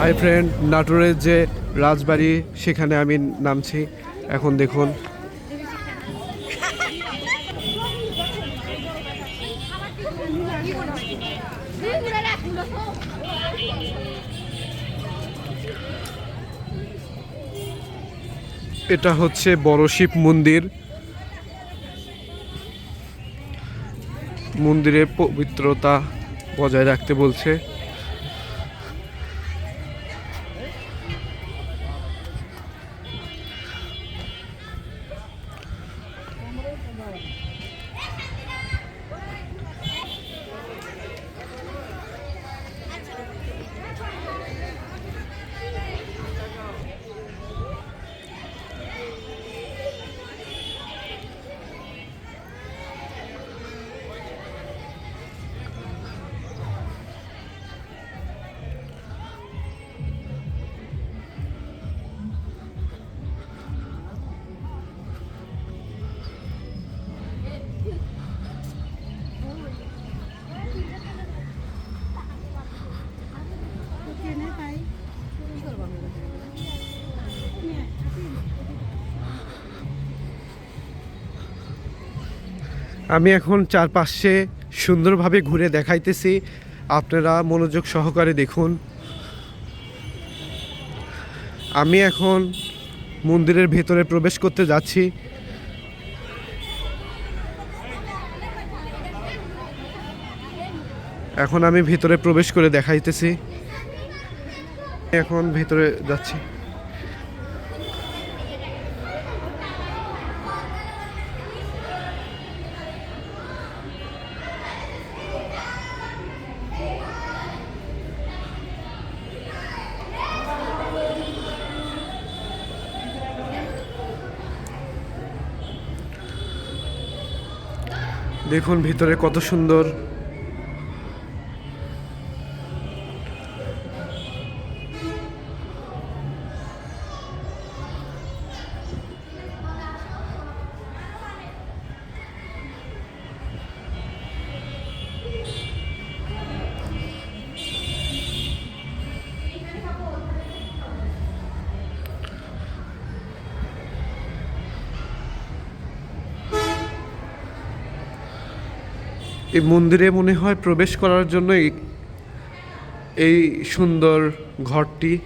Hi friend, নাটোরের যে রাজবাড়ি, সেখানে আমি নামছি। এখন দেখুন। এটা হচ্ছে বড় শিব মন্দির। মন্দিরের পবিত্রতা বজায় রাখতে বলছে। আমি এখন চারপাশে সুন্দরভাবে ঘুরে দেখাইতেছি। আপনারা মনোযোগ সহকারে দেখুন। আমি এখন মন্দিরের ভেতরে প্রবেশ করতে যাচ্ছি। এখন আমি ভেতরে প্রবেশ করে দেখাইতেছি। এখন ভেতরে যাচ্ছি। দেখুন ভিতরে কত সুন্দর এই মন্দিরে মনে হয় প্রবেশ করার জন্য এই- সুন্দর ঘরটি